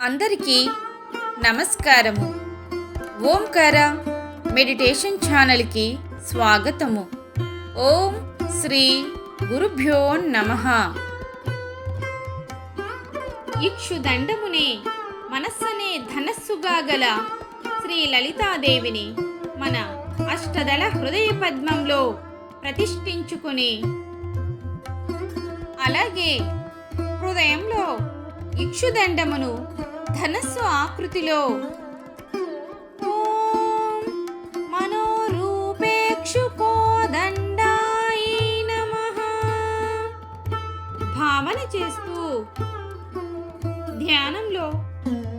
అందరికీ నమస్కారము. ఓంకార మెడిటేషన్ ఛానల్కి స్వాగతము. ఓం శ్రీ గురుభ్యో నమ. ఇక్షుదండమునే మనస్సనే ధనస్సుగా గల శ్రీ లలితాదేవిని మన అష్టదళ హృదయ పద్మంలో ప్రతిష్ఠించుకుని అలాగే హృదయంలో ఇక్షుదండమును ధనస్సు ఆకృతిలో. నమః భావన చేస్తూ ధ్యానంలో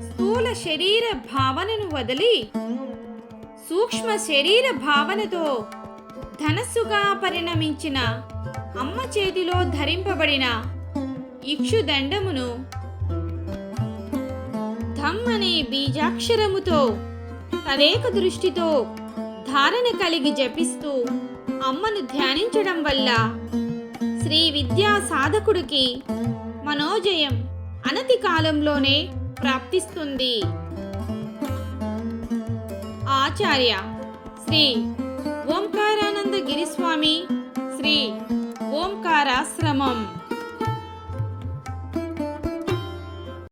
స్థూల శరీర భావనను వదిలి సూక్ష్మ శరీర భావనతో ధనస్సుగా పరిణమించిన అమ్మ చేతిలో ధరింపబడిన ఇక్షుదండమును ధమ్ అనే బీజాక్షరముతో తదేక దృష్టితో ధారణ కలిగి జపిస్తూ అమ్మను ధ్యానించడం వల్ల శ్రీ విద్యా సాధకుడికి మనోజయం అనతి కాలంలోనే ప్రాప్తిస్తుంది. ఆచార్య శ్రీ ఓంకారానంద గిరిస్వామి శ్రీ ఓంకారాశ్రమం.